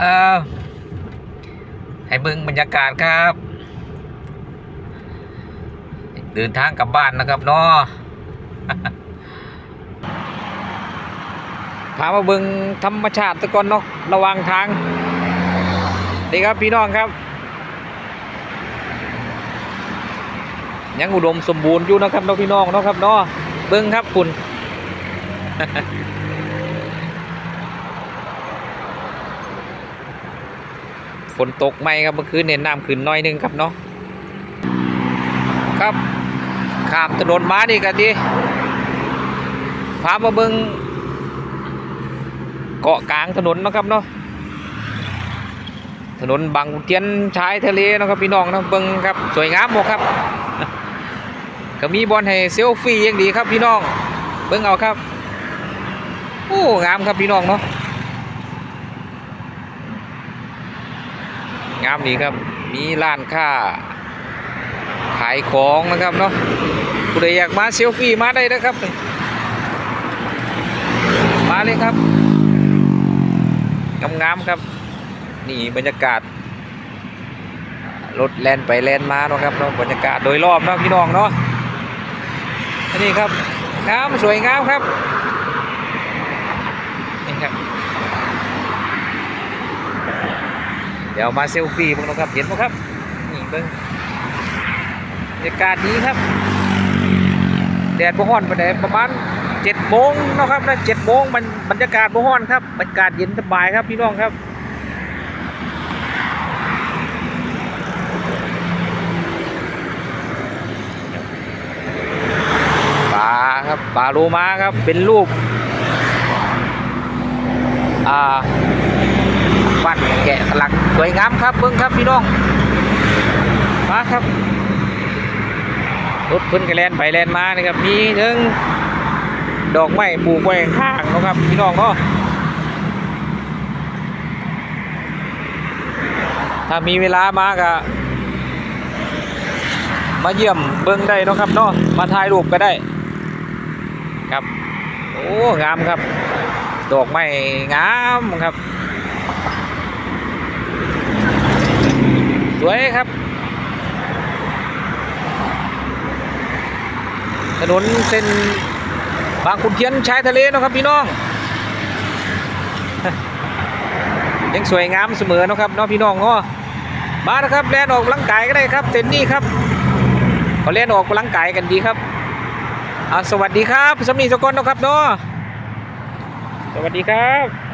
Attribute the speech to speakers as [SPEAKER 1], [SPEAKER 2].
[SPEAKER 1] ออให้เบิ่งบรรยากาศครับ เดินทางกลับบ้านนะครับเนาะพามาเบิ่งธรรมชาติตะกอนเนาะระว่างทางนี่ครับพี่น้องครับ ยังอุดมสมบูรณ์อยู่นะครับเนาะพี่น้องเนาะครับเนาะเบิ่งครับคุณ ฝนตกไหมครับเมื่อคืนเนี่ยน้ำขึ้นน้อยนึงครับเนาะครับข้ามถนนมานี่กันดีพามาเบิงเกาะกลางถนนนะครับเนาะถนนบางเทียนชายทะเลนะครับพี่น้องนะเบิงครับสวยงามหมดครับ ก็มีบอลให้เซลฟี่ยังดีครับพี่น้อง เบิงเอาครับโอ้งามครับพี่น้องเนาะ งามดีครับ มีร้านค้าขายของนะครับเนาะผู้ใดอยากมาเซลฟี่มาได้นะครับ มาเลยครับงามๆครับ นี่บรรยากาศรถแล่นไปแล่นมาเนาะครับเนาะบรรยากาศโดยรอบเนาะพี่น้องเนาะนนี้ครับงามสวยงามครับนี่ครับ เดี๋ยวมาเซลฟี่พวกเราครับ เห็นไหมครับ นี่เบิ้งบรรยากาศดีครับ แดดบ่ฮ้อนปานใดประมาณเจ็ดโมงนะครับนะเจ็ดโมงมันบรรยากาศบ่ฮ้อนครับ บรรยากาศเย็นสบายครับพี่น้องครับปลาครับปลาโลมาครับ เป็นรูป อ่า ปั้นแกะสลักสวยงามครับเบิ้งครับพี่น้องมาครับรถพิ่นกระแลนไปแลนมานี่ครับมีถึงดอกไม้ปลูกไว้ข้างนะครับพี่น้องเนาะถ้ามีเวลามาก็มาเยี่ยมเบิ้งได้นะครับเนาะมาถ่ายรูปก็ได้ ครับ โอ้งามครับ ดอกไม้งามครับ วยครับ ถนนเส้นบางขุนเทียนชายทะเลนะครับพี่น้อง ยังสวยงามเสมอนะครับเนาะพี่น้องเนาะมานะครับแลนออกกำลังกายก็ได้ครับเส้นนี้ครับเขาเล่นออกกำลังกายกันดีครับอาสวัสดีครับสำนีสกลนะครับเนาะสวัสดีครับ